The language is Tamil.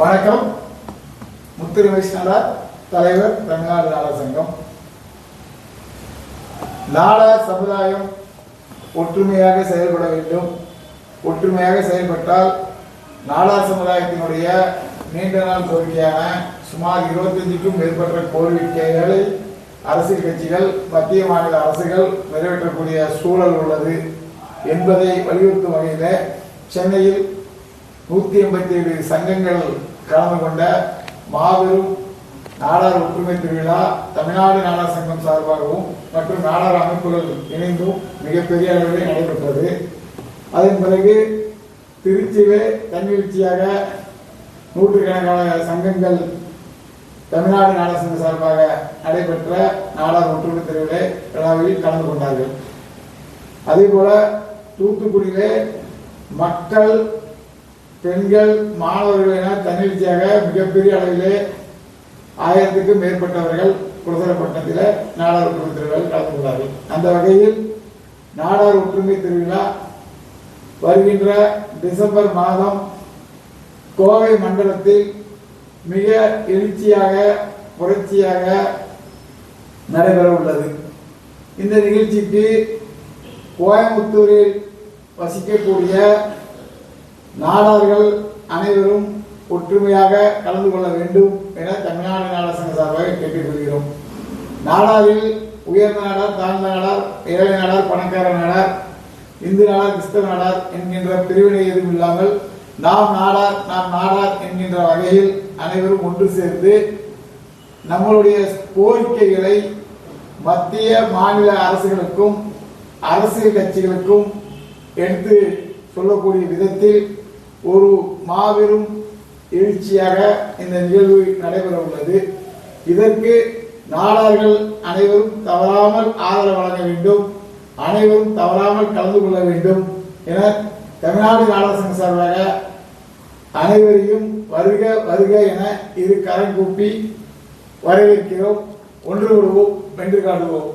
வணக்கம். முத்திரு வைஷ்ணவர் தலைவர் தமிழ்நாடு நாடக சங்கம். நாடார் சமுதாயம் ஒற்றுமையாக செயல்பட வேண்டும். ஒற்றுமையாக செயல்பட்டால் நாடார் சமுதாயத்தினுடைய நீண்ட நாள் கோரிக்கையான சுமார் இருபத்தஞ்சுக்கும் மேற்பட்ட கோரிக்கைகளை அரசியல் கட்சிகள் மத்திய மாநில அரசுகள் நிறைவேற்றக்கூடிய சூழல் உள்ளது என்பதை வலியுறுத்தும் வகையில் சென்னையில் நூற்றி எண்பத்தி ஏழு சங்கங்கள் கலந்து கொண்ட மாபெரும் நாடார் ஒற்றுமை திருவிழா தமிழ்நாடு நாடார் சங்கம் சார்பாகவும் மற்றும் நாடார் அமைப்புகள் இணைந்தும் மிகப்பெரிய அளவில் நடைபெற்றது. அதன் பிறகு திருச்சியிலே தன்னிழ்ச்சியாக நூற்றுக்கணக்கான சங்கங்கள் தமிழ்நாடு நாடார் சங்கம் சார்பாக நடைபெற்ற நாடார் ஒற்றுமை திருவிழா விழாவில் கலந்து கொண்டார்கள். அதே போல தூத்துக்குடியிலே மக்கள் பெண்கள் மாணவர்கள் என தன்னிச்சையாக மிகப்பெரிய அளவிலே ஆயிரத்துக்கும் மேற்பட்டவர்கள் குலசரப்பட்டினத்தில் நாடார் ஒற்றுமை திருவிழாவில் கலந்து கொண்டார்கள். அந்த வகையில் நாடார் ஒற்றுமை திருவிழா வருகின்ற டிசம்பர் மாதம் கோவை மண்டலத்தில் மிக எழுச்சியாக புரட்சியாக நடைபெற உள்ளது. இந்த நிகழ்ச்சிக்கு கோயம்புத்தூரில் வசிக்கக்கூடிய நாடார்கள் அனைவரும் ஒற்றுமையாக கலந்து கொள்ள வேண்டும் என தமிழ்நாடு நாடார் சங்க சார்பாக கேட்டுக்கொள்கிறோம். நாடாரில் உயர்ந்த நாடார் தாழ்ந்த நாடார் ஏழை நாடார் பணக்கார நாடார் இந்து நாடார் கிறிஸ்தவ நாடார் என்கின்ற பிரிவினை எதுவும் இல்லாமல் நாம் நாடார் நாம் நாடார் என்கின்ற வகையில் அனைவரும் ஒன்று சேர்ந்து நம்மளுடைய கோரிக்கைகளை மத்திய மாநில அரசுகளுக்கும் அரசியல் கட்சிகளுக்கும் எடுத்து சொல்லக்கூடிய விதத்தில் ஒரு மாபெரும் எழுச்சியாக இந்த நிகழ்வு நடைபெற உள்ளது இதற்கு நாடார்கள் அனைவரும் தவறாமல் ஆதரவு வழங்க வேண்டும். அனைவரும் தவறாமல் கலந்து கொள்ள வேண்டும் என தமிழ்நாடு நாடக சங்க சார்பாக அனைவரையும் வருக வருக என இரு கரம் கூப்பி வரவேற்கிறோம். ஒன்று விடுவோம் வென்று காட்டுவோம்.